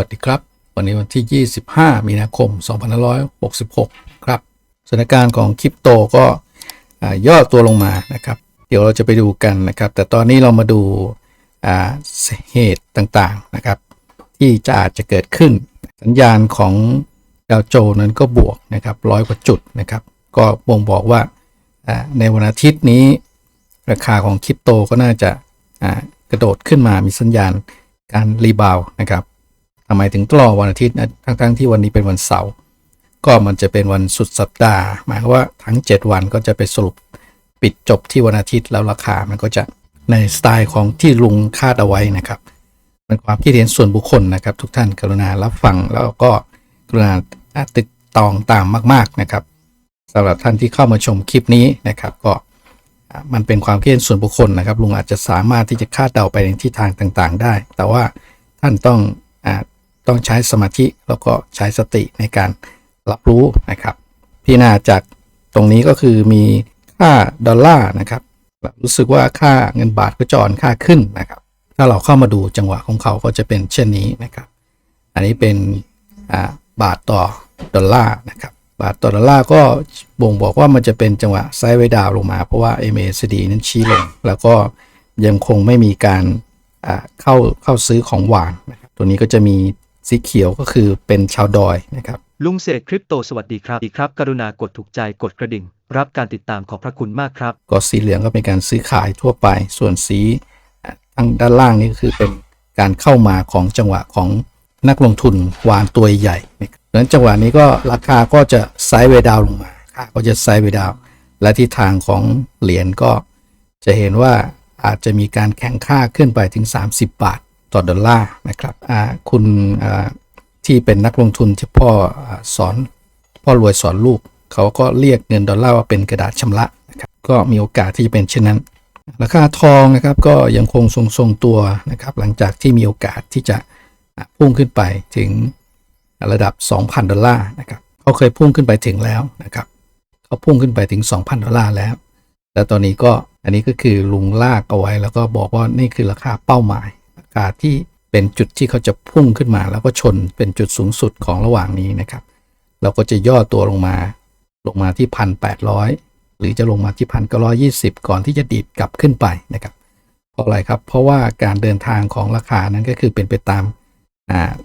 วัสดีครับ วันนี้วันที่ 25 มีนาคม 2566 ครับสถานการณ์ของคริปโตก็ย่อตัวลงมานะครับ เดี๋ยวเราจะไปดูกันนะครับ แต่ตอนนี้เรามาดูาเหตุต่างๆนะครับ ที่จะอาจจะเกิดขึ้น สัญญาณของดาวโจนส์นั้นก็บวกนะครับร้อยกว่าจุดนะครับ ก็บ่งบอกว่าาในวันอาทิตย์นี้ ราคาของคริปโตก็น่าจะากระโดดขึ้นมามีสัญญาณการรีบาวด์นะครับ ทำไมถึงต้องรอวันอาทิตย์นะทั้งๆที่วันนี้เป็นวันเสาร์ก็มันจะเป็นวันสุดสัปดาห์ หมายความว่าทั้ง 7 วันก็จะไปสรุปปิดจบที่วันอาทิตย์แล้วราคามันก็จะในสไตล์ของที่ลุงคาดเอาไว้นะครับเป็นความคิดเห็นส่วนบุคคลนะครับ ทุกท่านกรุณารับฟังแล้วก็กรุณาติดตองตามมาก ๆนะครับสำหรับท่านที่เข้ามาชมคลิปนี้นะครับ ก็มันเป็นความคิดเห็นส่วนบุคคลนะครับลุงอาจจะสามารถที่จะคาดเดาไปในทิศทางต่าง ๆ ได้ แต่ว่าท่านต้องอา ต้องใช้สมาธิแล้วก็ใช้สติในการรับรู้นะครับ พี่นาจากตรงนี้ก็คือมีค่าดอลลาร์นะครับรู้สึกว่าค่าเงินบาทก็จรค่าขึ้นนะครับ ถ้าเราเข้ามาดูจังหวะของเขาก็จะเป็นเช่นนี้นะครับ อันนี้เป็นบาทต่อดอลลาร์นะครับบาทต่อดอลลาร์ก็บ่งบอกว่ามันจะเป็นจังหวะไซด์ไวดาวลงมา เพราะว่า MACD นั้นชี้ลง แล้วก็ยังคงไม่มีการเข้าเข้าซื้อของหวานนะครับตัวนี้ก็จะมี สีเขียวก็คือเป็นชาวดอยนะครับ ลุงเสกคริปโตสวัสดีครับดีครับ กรุณากดถูกใจกดกระดิ่ง รับการติดตามขอบพระคุณมากครับ ก็สีเหลืองก็เป็นการซื้อขายทั่วไป ส่วนสีอะทางด้านล่างนี่ก็คือเป็นการเข้ามาของจังหวะของนักลงทุนวานตัวใหญ่นะครับดังนั้นจังหวะนี้ก็ราคาก็จะไซด์เวย์ดาวน์ลงมาค่าก็จะไซด์เวย์ดาวน์และทิศทางของเหรียญก็จะเห็นว่าอาจจะมีการแข่งค่าขึ้นไปถึง 30 บาท ต่อดอลลาร์นะครับคุณที่เป็นนักลงทุนที่พ่อสอนพ่อรวยสอนลูก เขาก็เรียกเงินดอลลาร์ว่าเป็นกระดาษชำระนะครับก็มีโอกาสที่จะเป็นเช่นนั้น ราคาทองนะครับก็ยังคงทรงๆตัวนะครับหลังจากที่มีโอกาสที่จะพุ่งขึ้นไปถึงระดับ 2,000 ดอลลาร์นะครับเขาเคยพุ่งขึ้นไปถึงแล้วนะครับเขาพุ่งขึ้นไปถึง 2,000 ดอลลาร์แล้วแล้วตอนนี้ก็อันนี้ก็คือลุงลากเอาไว้แล้วก็บอกว่านี่คือราคาเป้าหมายาคาที่เป็นจุดที่เขาจะพุ่งขึ้นมา แล้วก็ชนเป็นจุดสูงสุดของระหว่างนี้นะครับ เราก็จะย่อตัวลงมา ลงมาที่พันแปดร้อยหรือจะลงมาที่พันเก้าร้อยี่สิบก่อนที่จะดีดกลับขึ้นไปนะครับ เพราะอะไรครับ เพราะว่าการเดินทางของราคานั้นก็คือเป็นไปตาม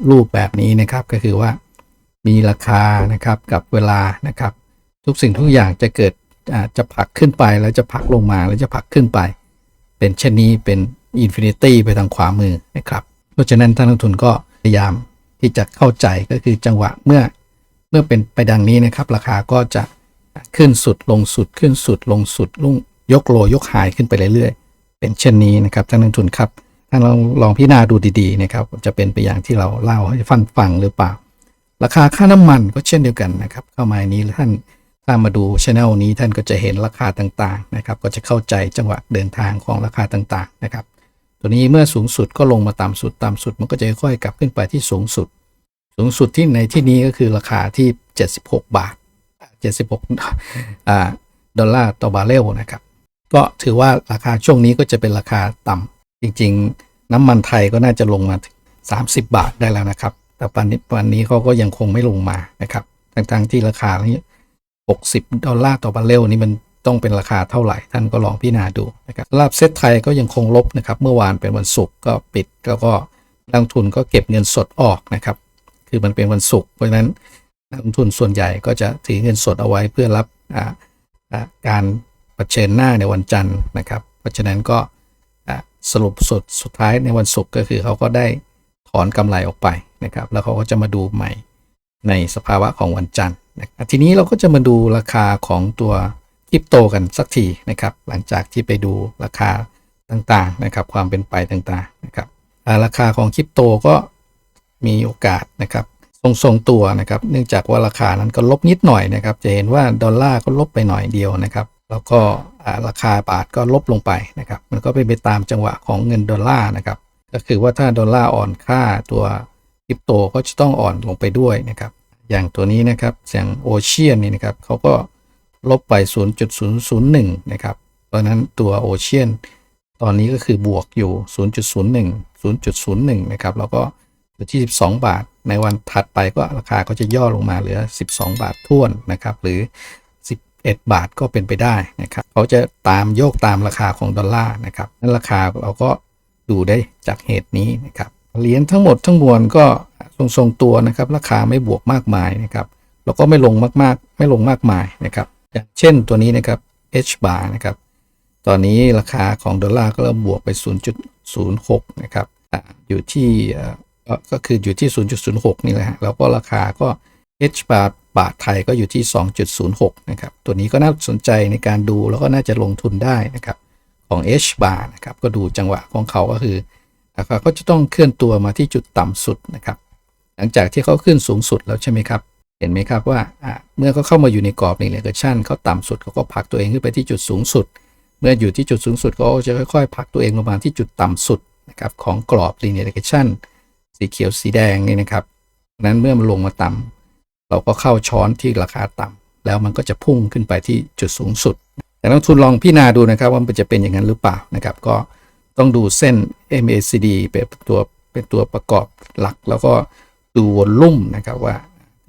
รูปแบบนี้นะครับก็คือว่ามีราคานะครับกับเวลานะครับ ทุกสิ่งทุกอย่างจะเกิดจะผลักขึ้นไปแล้วจะผลักลงมาแล้วจะผลักขึ้นไป เป็นเช่นนี้เป็น อินฟินิตี้ไปทางขวามือนะครับ เพราะฉะนั้นท่านนักลงทุนก็พยายามที่จะเข้าใจก็คือจังหวะเมื่อเมื่อเป็นไปดังนี้นะครับ ราคาก็จะขึ้นสุดลงสุดขึ้นสุดลงสุดลุ่งยกโลยกหายขึ้นไปเรื่อยๆ เป็นเช่นนี้นะครับท่านนักลงทุนครับท่านลองลองพิจารณาดูดีๆนะครับจะเป็นไปอย่างที่เราเล่าให้ฟันฟังหรือเปล่า ราคาค่าน้ำมันก็เช่นเดียวกันนะครับ เข้ามานนี้ท่านถ้ามาดูช anel นี้ท่านก็จะเห็นราคาต่างๆนะครับ ก็จะเข้าใจจังหวะเดินทางของราคาต่างๆนะครับ ตัวนี้เมื่อสูงสุดก็ลงมาต่ำสุดต่ำสุดมันก็จะค่อยๆกลับขึ้นไปที่สูงสุด สูงสุดที่ในที่นี้ก็คือราคาที่ 76 บาท 76อ่าดอลลาร์ต่อบาร์เรลนะครับ ก็ถือว่าราคาช่วงนี้ก็จะเป็นราคาต่ำจริงๆ น้ำมันไทยก็น่าจะลงมาถึง30 บาทได้แล้วนะครับ แต่ปันนี้วันนี้เขาก็ยังคงไม่ลงมานะครับทั้งๆที่ราคานี้60 ดอลลาร์ต่อบาร์เรลนี่มัน ต้องเป็นราคาเท่าไหร่ ท่านก็ลองพิจารณาดูนะครับสำหรับเซ็ตไทยก็ยังคงลบนะครับเมื่อวานเป็นวันศุกร์ก็ปิดแล้วก็นักลงทุนก็เก็บเงินสดออกนะครับ คือมันเป็นวันศุกร์เพราะฉะนั้นนักลงทุนส่วนใหญ่ก็จะถือเงินสดเอาไว้เพื่อรับอ่าอ่าการเชิญหน้าในวันจันทร์นะครับ เพราะฉะนั้นก็สรุปสุดสุดท้ายในวันศุกร์ก็คือเขาก็ได้ถอนกำไรออกไปนะครับ แล้วเขาก็จะมาดูใหม่ในสภาวะของวันจันทร์นะครับทีนี้เราก็จะมาดูราคาของตัว คริปโตกันสักทีนะครับ หลังจากที่ไปดูราคาต่างๆนะครับ ความเป็นไปต่างๆนะครับราคาของคริปโตก็มีโอกาสนะครับทรงทรงตัวนะครับ เนื่องจากว่าราคานั้นก็ลบนิดหน่อยนะครับ จะเห็นว่าดอลลาร์ก็ลบไปหน่อยเดียวนะครับ แล้วก็ราคาบาทก็ลบลงไปนะครับ มันก็เป็นไปตามจังหวะของเงินดอลลาร์นะครับ ก็คือว่าถ้าดอลลาร์อ่อนค่าตัวคริปโตก็จะต้องอ่อนลงไปด้วยนะครับ อย่างตัวนี้นะครับอย่างโอเชียนนี่นะครับเขาก็ ลบไป 0.001 นะครับ เพราะนั้นตัวโอเชียนตอนนี้ก็คือบวกอยู่ 0.01 0.01 นะครับ แล้วก็อยู่ที่ 12 บาท ในวันถัดไปก็ราคาก็จะย่อลงมาเหลือ 12 บาทท้วนนะครับ หรือ 11 บาทก็เป็นไปได้นะครับ เขาจะตามโยกตามราคาของดอลลาร์นะครับ นั้นราคาเราก็ดูได้จากเหตุนี้นะครับ เหรียญทั้งหมดทั้งมวลก็ทรงๆตัวนะครับ ราคาไม่บวกมากมายนะครับ แล้วก็ไม่ลงมากๆ ไม่ลงมากมายนะครับ อย่างเช่นตัวนี้นะครับ H bar นะครับ ตอนนี้ราคาของดอลลาร์ก็เริ่มบวกไป 0.06 นะครับอยู่ที่ก็คืออยู่ที่ 0.06 นี่แหละฮะแล้วก็ราคาก็ H bar บาทไทยก็อยู่ที่ 2.06 นะครับ ตัวนี้ก็น่าสนใจในการดูแล้วก็น่าจะลงทุนได้นะครับของ H bar นะครับ ก็ดูจังหวะของเขาก็คือราคาก็จะต้องเคลื่อนตัวมาที่จุดต่ำสุดนะครับ หลังจากที่เขาขึ้นสูงสุดแล้วใช่ไหมครับ เห็นไหมครับว่าเมื่อเขาเข้ามาอยู่ในกรอบนี่เลเกชันเขาต่ำสุดเขาก็ผลักตัวเองขึ้นไปที่จุดสูงสุด เมื่ออยู่ที่จุดสูงสุดเขาก็จะค่อยๆผลักตัวเองลงมาที่จุดต่ำสุดนะครับของกรอบ linear regression สีเขียวสีแดงนี่นะครับนั้นเมื่อมันลงมาต่ำเราก็เข้าช้อนที่ราคาต่ำแล้วมันก็จะพุ่งขึ้นไปที่จุดสูงสุด แต่นักลงทุนลองพิจารณาดูนะครับว่ามันจะเป็นอย่างนั้นหรือเปล่านะครับก็ต้องดูเส้น MACD เป็นตัวเป็นตัวประกอบหลัก แล้วก็ดูวอลลุ่มนะครับว่า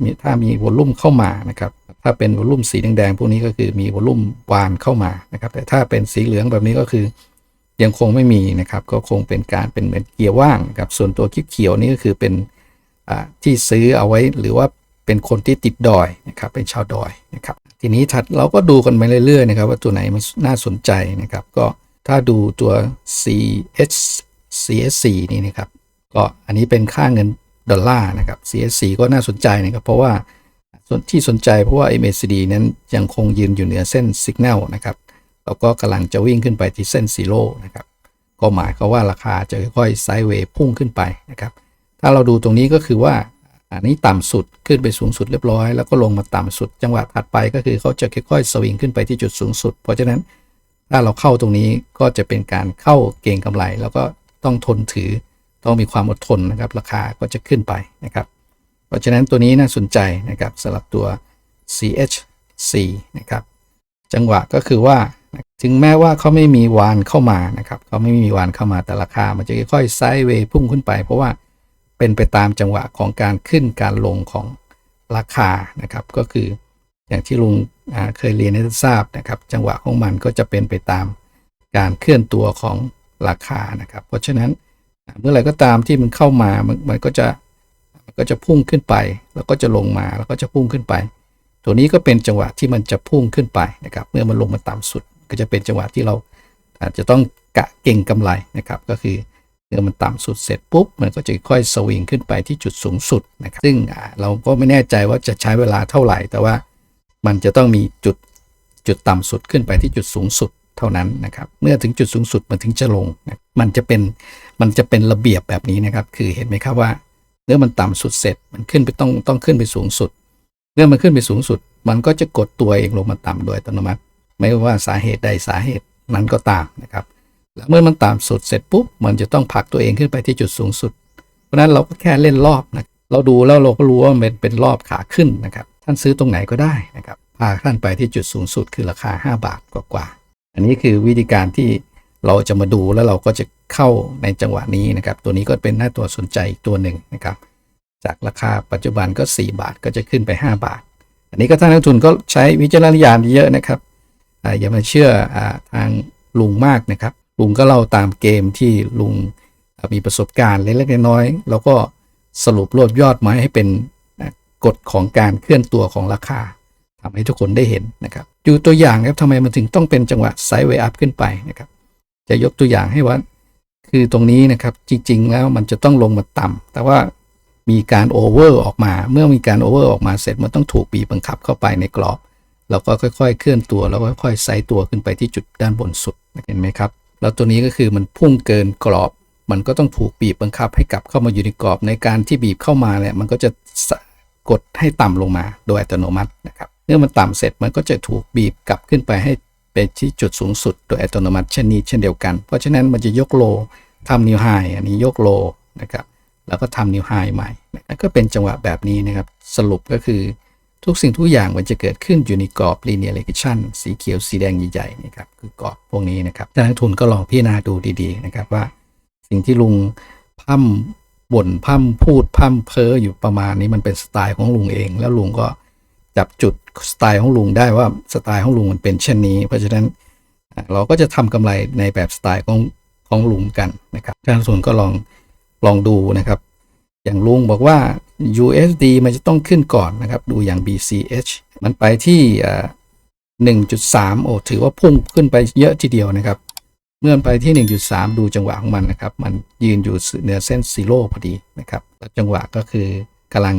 มีถ้ามีวอลลุ่มเข้ามานะครับ ถ้าเป็นวอลลุ่มสีแดงๆพวกนี้ก็คือมีวอลลุ่มวานเข้ามานะครับ แต่ถ้าเป็นสีเหลืองแบบนี้ก็คือ ยังคงไม่มีนะครับ ก็คงเป็นการเป็นเหมือนเกียร์ว่างนะครับ ส่วนตัวคลิปเขียวนี่ก็คือเป็นที่ซื้อเอาไว้หรือว่าเป็นคนที่ติดดอยนะครับ เป็นชาวดอยนะครับ ทีนี้ถัดเราก็ดูกันไปเรื่อยๆนะครับ ว่าตัวไหนมันน่าสนใจนะครับ ก็ถ้าดูตัว CH CSC นี่นะครับ ก็อันนี้เป็นค่าเงิน ดอลลาร์นะครับ CSC ก็น่าสนใจนะครับ เพราะว่าส่วนที่สนใจเพราะว่า MACD นั้นยังคงยืนอยู่เหนือเส้นสัญญาณนะครับแล้วก็กำลังจะวิ่งขึ้นไปที่เส้นซีโร่นะครับก็หมายความว่าราคาจะค่อยๆไซด์เวย์พุ่งขึ้นไปนะครับ ถ้าเราดูตรงนี้ก็คือว่าอันนี้ต่ำสุดขึ้นไปสูงสุดเรียบร้อย แล้วก็ลงมาต่ำสุด จังหวะถัดไปก็คือเขาจะค่อยๆสวิงขึ้นไปที่จุดสูงสุด เพราะฉะนั้นถ้าเราเข้าตรงนี้ก็จะเป็นการเข้าเก็งกำไร แล้วก็ต้องทนถือ ต้องมีความอดทนนะครับ ราคาก็จะขึ้นไปนะครับ เพราะฉะนั้นตัวนี้น่าสนใจนะครับสำหรับตัว CHC นะครับ จังหวะก็คือว่าถึงแม้ว่าเขาไม่มีวานเข้ามานะครับเขาไม่มีวานเข้ามาแต่ราคา มันจะค่อยๆไซด์เวย์พุ่งขึ้นไป เพราะว่าเป็นไปตามจังหวะของการขึ้นการลงของราคานะครับ ก็คืออย่างที่ลุงเคยเรียนให้ทราบนะครับ จังหวะของมันก็จะเป็นไปตามการเคลื่อนตัวของราคานะครับ เพราะฉะนั้น เมื่อไหร่ก็ตามที่มันเข้ามามันมันก็จะมันก็จะพุ่งขึ้นไป แล้วก็จะลงมาแล้วก็จะพุ่งขึ้นไป ตัวนี้ก็เป็นจังหวะที่มันจะพุ่งขึ้นไปนะครับเมื่อมันลงมาต่ำสุด ก็จะเป็นจังหวะที่เราอาจจะต้องกะเก่งกำไรนะครับ ก็คือเมื่อมันต่ำสุดเสร็จปุ๊บมันก็จะค่อยสวิงขึ้นไปที่จุดสูงสุดนะครับซึ่งเราก็ไม่แน่ใจว่าจะใช้เวลาเท่าไหร่ แต่ว่ามันจะต้องมีจุดจุดต่ำสุดขึ้นไปที่จุดสูงสุด เท่านั้นนะครับเมื่อถึงจุดสูงสุดมันถึงจะลงนะมันจะเป็นมันจะเป็นระเบียบแบบนี้นะครับ คือเห็นไหมครับว่าเมื่อมันต่ำสุดเสร็จมันขึ้นไปต้องต้องขึ้นไปสูงสุดเมื่อมันขึ้นไปสูงสุด มันก็จะกดตัวเองลงมาต่ำโดยอัตโนมัติ ไม่ว่าสาเหตุใดสาเหตุนั้นก็ตามนะครับแล้วเมื่อมันต่ำสุดเสร็จปุ๊บมันจะต้องผลักตัวเองขึ้นไปที่จุดสูงสุด เพราะนั้นเราก็แค่เล่นรอบนะเราดูแล้วเราก็รู้ว่ามันเป็นเป็นรอบขาขึ้นนะครับ ท่านซื้อตรงไหนก็ได้นะครับพาท่านไปที่จุดสูงสุดคือราคา 5 บาทกว่า อันนี้คือวิธีการที่เราจะมาดูแล้วเราก็จะเข้าในจังหวะนี้นะครับ ตัวนี้ก็เป็นหน้าตัวสนใจอีกตัวหนึ่งนะครับ จากราคาปัจจุบันก็ 4 บาทก็จะขึ้นไป 5 บาท อันนี้ก็ท่านนักทุนก็ใช้วิจารณญาณเยอะนะครับอาอย่ามาเชื่ออทางลุงมากนะครับ ลุงก็เล่าตามเกมที่ลุงมีประสบการณ์เล็กๆน้อยๆแล้วก็สรุปรวบยอดมาให้เป็นกฎของการเคลื่อนตัวของราคา ทำให้ทุกคนได้เห็นนะครับดูตัวอย่างนะครับทำไมมันถึงต้องเป็นจังหวะไซด์เวย์อัพขึ้นไปนะครับ จะยกตัวอย่างให้ว่าคือตรงนี้นะครับจริง ๆ แล้วมันจะต้องลงมาต่ำแต่ว่ามีการโอเวอร์ออกมา เมื่อมีการโอเวอร์ออกมาเสร็จมันต้องถูกบีบบังคับเข้าไปในกรอบแล้วก็ค่อย ๆ เคลื่อนตัวแล้วก็ค่อยๆไซตัวขึ้นไปที่จุดด้านบนสุดเห็นไหมครับแล้วตัวนี้ก็คือมันพุ่งเกินกรอบ มันก็ต้องถูกบีบบังคับให้กลับเข้ามาอยู่ในกรอบในการที่บีบเข้ามาเนี่ยมันก็จะสะกดให้ต่ำลงมาโดยอัตโนมัตินะครับ เมื่อมันต่ำเสร็จมันก็จะถูกบีบกลับขึ้นไปให้ไปที่จุดสูงสุดโดยอัตโนมัติเช่นนี้เช่นเดียวกัน เพราะฉะนั้นมันจะยกโลทำนิวไฮอันนี้ยกโลนะครับแล้วก็ทำนิวไฮใหม่แล้วก็เป็นจังหวะแบบนี้นะครับสรุปก็คือทุกสิ่งทุกอย่างมันจะเกิดขึ้นอยู่ในกรอบ linear regression สีเขียวสีแดงใหญ่ๆนี่ครับคือกรอบพวกนี้นะครับทานนักทุนก็ลองพิจารณาดูดีๆนะครับว่า สิ่งที่ลุงพร่มบ่นพร่ำพูดพร่ำเพ้ออยู่ประมาณนี้มันเป็นสไตล์ของลุงเอง แล้วลุงก็ จับจุดสไตล์ของลุงได้ว่าสไตล์ของลุงมันเป็นเช่นนี้ เพราะฉะนั้นเราก็จะทำกำไรในแบบสไตล์ของของลุงกันนะครับท่านส่วนก็ลองลองดูนะครับ อย่างลุงบอกว่า USD มันจะต้องขึ้นก่อนนะครับ ดูอย่าง BCH มันไปที่1.3โอ้ถือว่าพุ่งขึ้นไปเยอะทีเดียวนะครับ เมื่อไปที่ 1.3 ดูจังหวะของมันนะครับ มันยืนอยู่เหนือเส้นซีโร่พอดีนะครับจังหวะก็คือกำลัง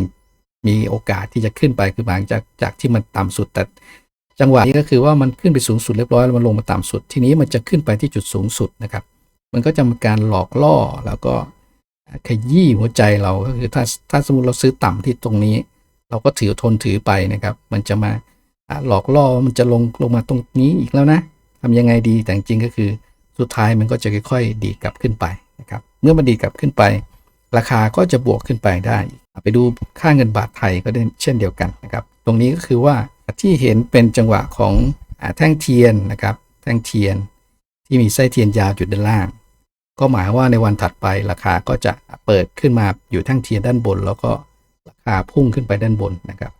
มีโอกาสที่จะขึ้นไปคือหลังจากจากที่มันต่ำสุด แต่จังหวะนี้ก็คือว่ามันขึ้นไปสูงสุดเรียบร้อยแล้วมันลงมาต่ำสุด ทีนี้มันจะขึ้นไปที่จุดสูงสุดนะครับ มันก็จะมีการหลอกล่อแล้วก็ขยี้หัวใจเราก็คือถ้าถ้าสมมติเราซื้อต่ำที่ตรงนี้ เราก็ถือทนถือไปนะครับ มันจะมาหลอกล่อมันจะลงลงมาตรงนี้อีกแล้วนะทำยังไงดีแต่จริงก็คือสุดท้ายมันก็จะค่อยๆ ดีกลับขึ้นไปนะครับ เมื่อมันดีกลับขึ้นไป ราคาก็จะบวกขึ้นไปได้ ไปดูค่าเงินบาทไทยก็ได้เช่นเดียวกันนะครับ ตรงนี้ก็คือว่าที่เห็นเป็นจังหวะของอแท่งเทียนนะครับ แท่งเทียนที่มีไส้เทียนยาวอยู่ด้านล่าง ก็หมายว่าในวันถัดไปราคาก็จะเปิดขึ้นมาอยู่แท่งเทียนด้านบน แล้วก็ราคาพุ่งขึ้นไปด้านบนนะครับ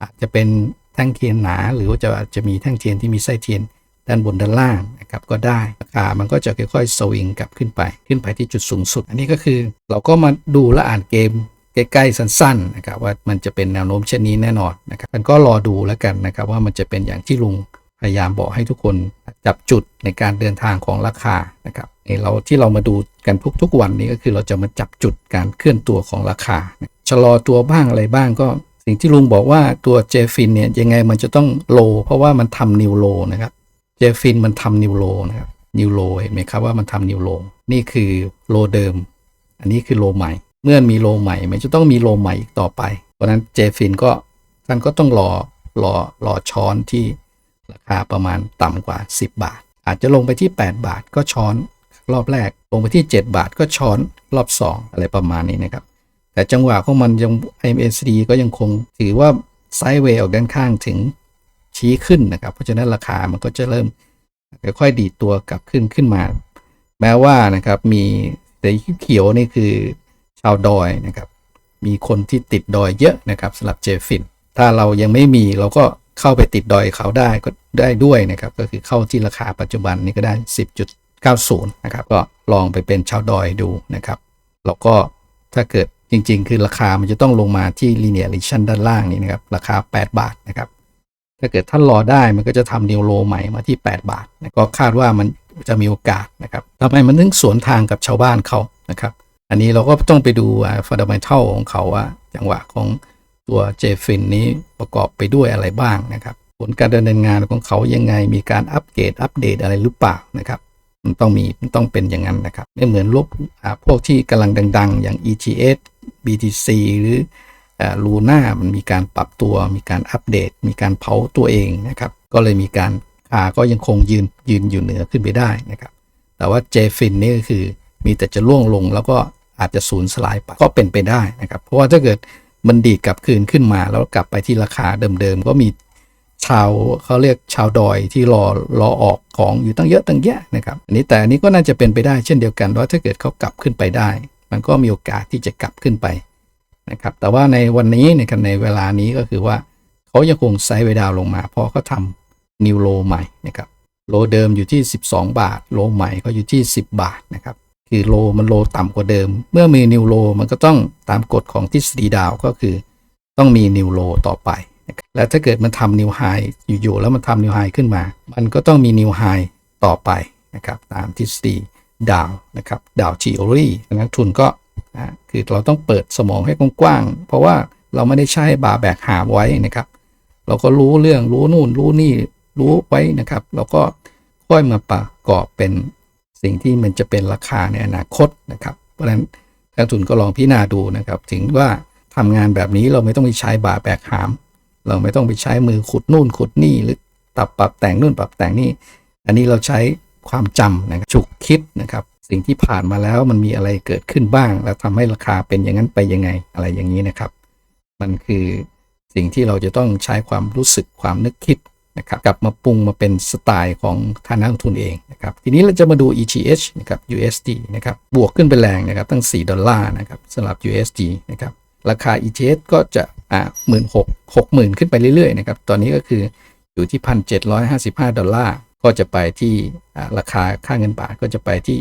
อาจจะเป็นแท่งเทียนหนาหรือว่าจะาจจะมีแท่งเทียนที่มีไส้เทียนด้านบนด้านล่างนะครับก็ได้ราคามันก็จะค่อยๆสวิงกลับขึ้นไปขึ้นไปที่จุดสูงสุด อันนี้ก็คือเราก็มาดูและอ่านเกม ใกล้ๆสั้นๆนะครับว่ามันจะเป็นแนวโน้มเช่นนี้แน่นอนนะครับมันก็รอดูแล้วกันนะครับว่ามันจะเป็นอย่างที่ลุงพยายามบอกให้ทุกคนจับจุดในการเดินทางของราคานะครับเราที่เรามาดูกันทุกๆวันนี้ก็คือเราจะมาจับจุดการเคลื่อนตัวของราคาชะลอตัวบ้างอะไรบ้างก็สิ่งที่ลุงบอกว่าตัวเจฟินเนี่ยยังไงมันจะต้องโล เพราะว่ามันทำนิวโลนะครับเจฟินมันทำนิวโลนะครับนิวโลเห็นไหมครับว่ามันทำนิวโลนี่คือโลเดิม อันนี้คือโลใหม่ เมื่อมีโลใหม่มันจะต้องมีโลใหม่อีกต่อไป เพราะนั้นเจฟินก็ท่านก็ต้องรอรอรอช้อนที่ราคาประมาณต่ำกว่า 10 บาท อาจจะลงไปที่ 8 บาทก็ช้อนรอบแรก ลงไปที่ 7 บาทก็ช้อนรอบ 2 อะไรประมาณนี้นะครับ แต่จังหวะของมันยัง MACD ก็ยังคงถือว่าไซด์เวย์ออกด้านข้างถึงชี้ขึ้นนะครับ เพราะฉะนั้นราคามันก็จะเริ่มค่อยๆดีดตัวกลับขึ้นขึ้นมา แม้ว่านะครับมีแต่เขียวนี่คือาวดอยนะครับ มีคนที่ติดดอยเยอะนะครับสำหรับเจฟินถ้าเรายังไม่มีเราก็เข้าไปติดดอยเขาได้ก็ได้ด้วยนะครับ ก็คือเข้าที่ราคาปัจจุบันนี้ก็ได้ 10.90 นะครับ ก็ลองไปเป็นชาวดอยดูนะครับ แล้วก็ถ้าเกิดจริงๆ คือราคามันจะต้องลงมาที่ linear region ด้านล่างนี้นะครับ ราคา 8 บาทนะครับ ถ้าเกิดท่านรอได้มันก็จะทำนิวโลใหม่มาที่ 8 บาท ก็คาดว่ามันจะมีโอกาสนะครับทำไมมันถึงสวนทางกับชาวบ้านเขานะครับ อันนี้เราก็ต้องไปดูฟันดัมเ n ทัลของเขาว่าจังหวะของตัวเจฟินนี้ประกอบไปด้วยอะไรบ้างนะครับ ผลการดำเนินงานของเขายังไงมีการอัปเกรดอัปเดตอะไรหรือเปล่านะครับ มันต้องมีมันต้องเป็นอย่างนั้นนะครับ ไม่เหมือนลบพวกที่กำลังดัง ๆ อย่าง ETS BTC หรือลูน่ามันมีการปรับตัวมีการอัปเดต มีการเผาตัวเองนะครับ ก็เลยมีการค่าก็ยังคงยืนยืนอยู่เหนือขึ้นไปได้นะครับ แต่ว่าเจฟินนี่ก็คือ มีแต่จะล่วงลงแล้วก็อาจจะสูญสลายไปก็เป็นไปได้นะครับ เพราะว่าถ้าเกิดมันดีดกลับคืนขึ้นมา แล้วกลับไปที่ราคาเดิมๆก็มีชาวเขาเรียกชาวดอยที่รอรอออกของอยู่ตั้งเยอะตั้งแยะนะครับอันนี้แต่อันนี้ก็น่าจะเป็นไปได้เช่นเดียวกันว่าถ้าเกิดเขากลับขึ้นไปได้ มันก็มีโอกาสที่จะกลับขึ้นไปนะครับแต่ว่าในวันนี้ในในเวลานี้ก็คือว่าเขายังคงไซด์เวดาวลงมา เพราะเขาทำนิวโลใหม่นะครับโลเดิมอยู่ที่ 12 บาท โลใหม่ก็อยู่ที่ 10 บาทนะครับ คือโลมันโลต่ำกว่าเดิม เมื่อมีนิวโลมันก็ต้องตามกฎของทฤษฎีดาวก็คือ ต้องมีนิวโลต่อไป และถ้าเกิดมันทำนิวไฮอยู่ๆแล้วมันทำนิวไฮขึ้นมา มันก็ต้องมีนิวไฮต่อไปนะครับตามทฤษฎีดาวนะครับดาวทีโอรีนักทุนก็คือเราต้องเปิดสมองให้กว้างๆเพราะว่าเราไม่ได้ใช้บาแบกหามไว้นะครับ เราก็รู้เรื่องรู้นู่นรู้นี่รู้ไว้นะครับ เราก็ค่อยมาประกอบเป็น สิ่งที่มันจะเป็นราคาในอนาคตนะครับเพราะฉะนั้นนักทุนก็ลองพิจารณาดูนะครับ ถึงว่าทำงานแบบนี้เราไม่ต้องไปใช้บาแบกหาม เราไม่ต้องไปใช้มือขุดนู่นขุดนี่หรือปรับปรับแต่งนู่นปรับแต่งนี่ อันนี้เราใช้ความจำนะครับฉุกคิดนะครับ สิ่งที่ผ่านมาแล้วมันมีอะไรเกิดขึ้นบ้าง แล้วทำให้ราคาเป็นอย่างนั้นไปยังไงอะไรอย่างนี้นะครับ มันคือสิ่งที่เราจะต้องใช้ความรู้สึกความนึกคิด นะครับกลับมาปรุงมาเป็นสไตล์ของทางนักลงทุนเองนะครับทีนี้เราจะมาดู ETH นะครับ USD นะครับบวกขึ้นไปแรงนะครับตั้ง 4 ดอลลาร์นะครับสำหรับ USD นะครับราคา ETH ก็จะอ่าหมื่นหกหกหมื่นขึ้นไปเรื่อยๆนะครับตอนนี้ก็คืออยู่ที่พันเจ็ดร้อยห้าสิบห้าดอลลาร์ก็จะไปที่ราคาค่าเงินบาทก็จะไปที่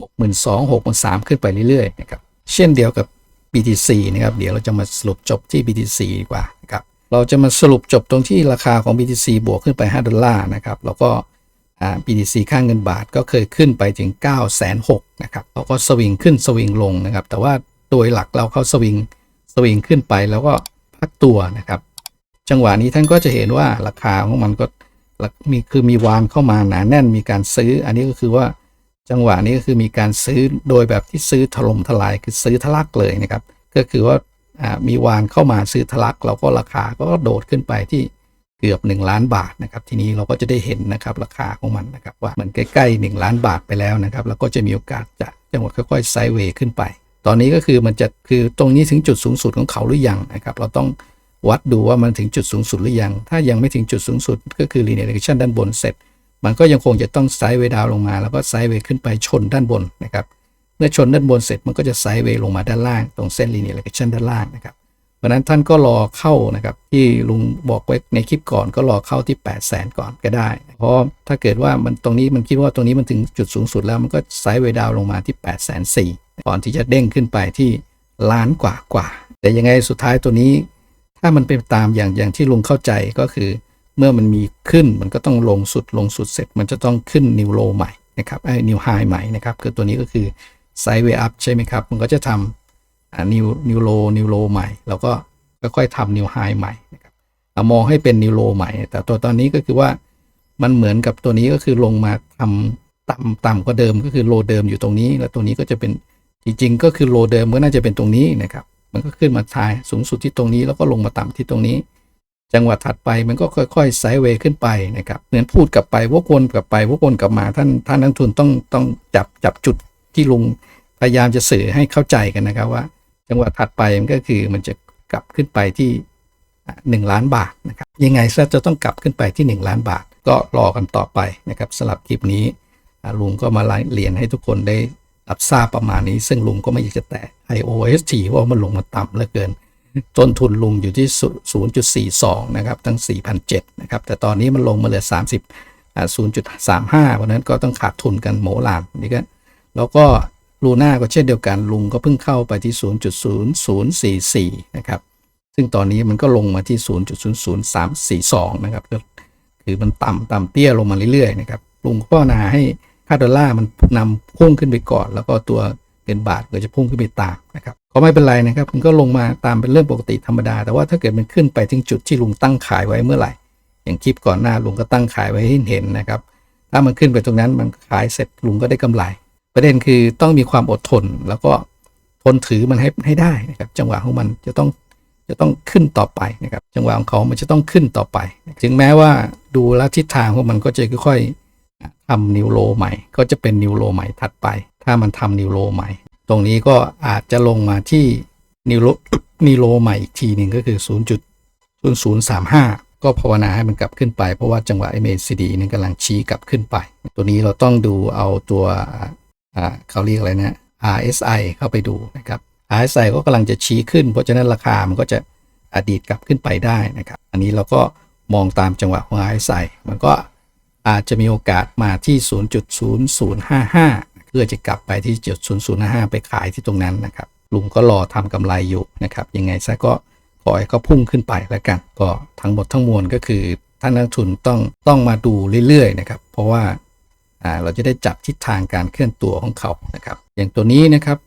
หกหมื่นสองหกหมื่นสามขึ้นไปเรื่อยๆนะครับเช่นเดียวกับ BTC นะครับเดี๋ยวเราจะมาสรุปจบที่ BTC ดีกว่านะครับ เราจะมาสรุปจบตรงที่ราคาของ BTC บวกขึ้นไป 5 ดอลลาร์นะครับ แล้วก็ BTC ค่างเงินบาทก็เคยขึ้นไปถึง 9 6 0 0 0นะครับแล้วก็สวิงขึ้นสวิงลงนะครับ แต่ว่าโดยหลักเราเข้าสวิงสวิงขึ้นไปแล้วก็พักตัวนะครับ จังหวะนี้ท่านก็จะเห็นว่าราคาของมันก็มีคือมีวานเข้ามาหนาแน่นมีการซื้อ อันนี้ก็คือว่าจังหวะนี้ก็คือมีการซื้อโดยแบบที่ซื้อถล่มทลายคือซื้อทะลักเลยนะครับ ก็คือว่า มีวานเข้ามาซื้อทะลักแล้วก็ราคาก็โดดขึ้นไปที่เกือบ 1 ล้านบาทนะครับ ทีนี้เราก็จะได้เห็นนะครับราคาของมันนะครับ ว่ามันใกล้ๆ 1 ล้านบาทไปแล้วนะครับแล้วก็จะมีโอกาสจะจังหวะค่อยๆไซด์เวย์ขึ้นไป ตอนนี้ก็คือมันจะคือตรงนี้ถึงจุดสูงสุดของเขาหรือยังนะครับ เราต้องวัดดูว่ามันถึงจุดสูงสุดหรือยัง ถ้ายังไม่ถึงจุดสูงสุด ก็คือ linear regression ด้านบนเสร็จ มันก็ยังคงจะต้องไซด์เวย์ดาวลงมา แล้วก็ไซด์เวย์ขึ้นไปชนด้านบนนะครับ มื่อชนด้านบนเสร็จมันก็จะไซด์เวย์ลงมาด้านล่าง ตรงเส้น linear regression ด้านล่างนะครับเพราะนั้นท่านก็รอเข้านะครับที่ลุงบอกไว้ในคลิปก่อนก็รอเข้าที่ 8 0 0แสนก่อนก็ได้ เพราะถ้าเกิดว่ามันตรงนี้มันคิดว่าตรงนี้มันถึงจุดสูงสุดแล้วมันก็ไซด์เวย์ดาวลงมาที่8 4 0 0 0 0ก่อนที่จะเด้งขึ้นไปที่ล้านกว่ากว่า แต่ยังไงสุดท้ายตัวนี้ ถ้ามันเป็นตามอย่างอย่างที่ลุงเข้าใจก็คือ เมื่อมันมีขึ้นมันก็ต้องลงสุดลงสุดเสร็จ มันจะต้องขึ้นนิวโลใหม่นะครับไอ้นิวไฮใหม่นะครับคือตัวนี้ก็คือ ไซด์เวย์อัพใช่ไหมครับ มันก็จะทำนิวนิวโลนิวโลใหม่ แล้วก็ค่อยๆทำนิวไฮใหม่นะครับมองให้เป็นนิวโลใหม่ แต่ตัวตอนนี้ก็คือว่ามันเหมือนกับตัวนี้ก็คือลงมาทำต่ำต่ำกว่าเดิมก็คือโลเดิมอยู่ตรงนี้ แล้วตัวนี้ก็จะเป็นจริงๆ ก็คือโลเดิมก็น่าจะเป็นตรงนี้นะครับ มันก็ขึ้นมาทายสูงสุดที่ตรงนี้แล้วก็ลงมาต่ำที่ตรงนี้ จังหวะถัดไปมันก็ค่อยๆไซด์เวย์ขึ้นไปนะครับเหมือนพูดกลับไปวกวนกลับไปวกวนกลับมาท่านท่านนักทุนต้องต้องจับจับจุด ที่ลุงพยายามจะสื่อให้เข้าใจกันนะครับว่า จังหวะถัดไปมันก็คือมันจะกลับขึ้นไปที่หนึ่งล้านบาทนะครับยังไงซะจะต้องกลับขึ้นไปที่ 1 ล้านบาท ก็รอกันต่อไปนะครับสำหรับคลิปนี้ลุงก็มาเรียนให้ทุกคนได้รับทราบประมาณนี้ ซึ่งลุงก็ไม่อยากจะแตะ IOST ว่ามันลงมาต่ำเหลือเกินต้นทุนลุงอยู่ที่ 0.42 นะครับทั้ง 4,007นะครับ แต่ตอนนี้มันลงมาเหลือ 30 0.35 เพราะนั้นก็ต้องขาดทุนกันโหมลานนี่ก็ แล้วก็ลูน่าก็เช่นเดียวกันลุงก็เพิ่งเข้าไปที่ 0.0044 นะครับ ซึ่งตอนนี้มันก็ลงมาที่ 0.00342 นะครับก็คือมันต่ำต่ำเตี้ยลงมาเรื่อยๆนะครับลุงก็ภาวนาให้ค่าดอลลาร์มันนำพุ่งขึ้นไปก่อน แล้วก็ตัวเงินบาทก็จะพุ่งขึ้นไปตามนะครับก็ไม่เป็นไรนะครับมันก็ลงมาตามเป็นเรื่องปกติธรรมดา แต่ว่าถ้าเกิดมันขึ้นไปถึงจุดที่ลุงตั้งขายไว้เมื่อไหร่ อย่างคลิปก่อนหน้าลุงก็ตั้งขายไว้ให้เห็นนะครับ ถ้ามันขึ้นไปตรงนั้นมันขายเสร็จลุงก็ได้กำไร ประเด็นคือต้องมีความอดทน แล้วก็ทนถือมันให้ให้ได้นะครับ จังหวะของมันจะต้องจะต้องขึ้นต่อไปนะครับ จังหวะของเขามันจะต้องขึ้นต่อไป ถึงแม้ว่าดูแลทิศทางของมันก็จะค่อยๆทำนิวโลใหม่ ก็จะเป็นนิวโลใหม่ถัดไป ถ้ามันทำนิวโลใหม่ ตรงนี้ก็อาจจะลงมาที่นิวโลนิวโลใหม่อีกทีหนึ่งก็คือ 0.0035 ก็ภาวนาให้มันกลับขึ้นไป เพราะว่าจังหวะ MACD นั้นกำลังชี้กลับขึ้นไป ตัวนี้เราต้องดูเอาตัว เขาเรียกอะไรนะ RSI เข้าไปดูนะครับ RSI ก็กำลังจะชี้ขึ้น เพราะฉะนั้นราคามันก็จะอดีตกลับขึ้นไปได้นะครับ อันนี้เราก็มองตามจังหวะของ RSI มันก็อาจจะมีโอกาสมาที่ 0.0055 เพื่อจะกลับไปที่จุด0055 ไปขายที่ตรงนั้นนะครับ ลุงก็รอทำกำไรอยู่นะครับ ยังไงซะก็ขอให้เขาพุ่งขึ้นไปแล้วกัน ก็ทั้งหมดทั้งมวลก็คือท่านนักทุนต้องต้องมาดูเรื่อยๆนะครับ เพราะว่าอ่า เราจะได้จับทิศทางการเคลื่อนตัวของเขานะครับ อย่างตัวนี้นะครับ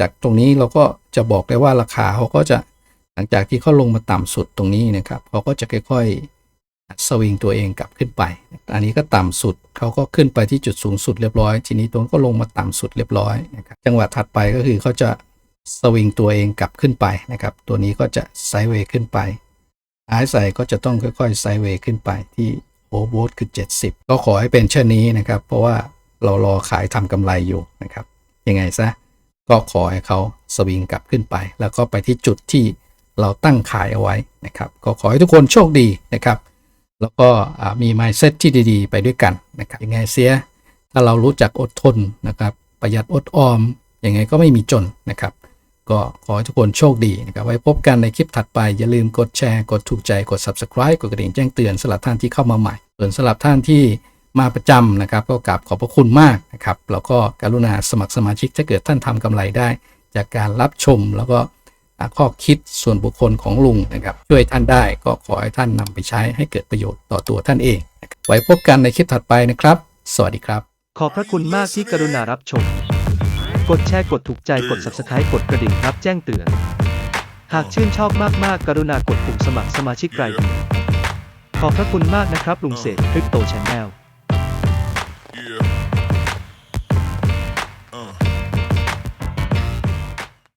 จากตรงนี้เราก็จะบอกได้ว่าราคาเขาก็จะหลังจากที่เขาลงมาต่ำสุดตรงนี้นะครับเขาก็จะค่อยๆสวิงตัวเองกลับขึ้นไป อันนี้ก็ต่ำสุดเขาก็ขึ้นไปที่จุดสูงสุดเรียบร้อย ทีนี้ตรงก็ลงมาต่ำสุดเรียบร้อยนะครับจังหวะถัดไปก็คือเขาจะสวิงตัวเองกลับขึ้นไปนะครับ ตัวนี้ก็จะไซด์เวย์ขึ้นไปไอซ์ไซก็จะต้องค่อยๆไซด์เวย์ขึ้นไปที่ โอเวอร์คือ 70 ก็ขอให้เป็นเช่นนี้นะครับ เพราะว่าเรารอขายทำกำไรอยู่นะครับ ยังไงซะ ก็ขอให้เขาสวิงกลับขึ้นไป แล้วก็ไปที่จุดที่เราตั้งขายเอาไว้นะครับ ก็ขอให้ทุกคนโชคดีนะครับ แล้วก็มี mindset ที่ดีๆ ไปด้วยกันนะครับ ยังไงเสีย ถ้าเรารู้จักอดทนนะครับ ประหยัดอดออม ยังไงก็ไม่มีจนนะครับ ก็ขอให้ทุกคนโชคดีนะครับ ไว้พบกันในคลิปถัดไป อย่าลืมกดแชร์ กดถูกใจ กด subscribe กดกระดิ่งแจ้งเตือนสำหรับท่านที่เข้ามาใหม่ ส่วนสำหรับท่านที่มาประจำนะครับ ก็กราบขอบพระคุณมากนะครับแล้วก็กรุณาสมัครสมาชิกถ้าเกิดท่านทำกำไรได้ จากการรับชมแล้วก็ข้อคิดส่วนบุคคลของลุงนะครับ ช่วยท่านได้ก็ขอให้ท่านนำไปใช้ให้เกิดประโยชน์ต่อตัวท่านเอง ไว้พบกันในคลิปถัดไปนะครับ สวัสดีครับ ขอบพระคุณมากที่กรุณารับชม กดแชร์กดถูกใจกด subscribe กดกระดิ่งรับแจ้งเตือน หากชื่นชอบมากๆ กรุณากดปุ่มสมัครสมาชิกรายเดือน ขอบพระคุณมากนะครับลุงเศษคริปโตชาแนล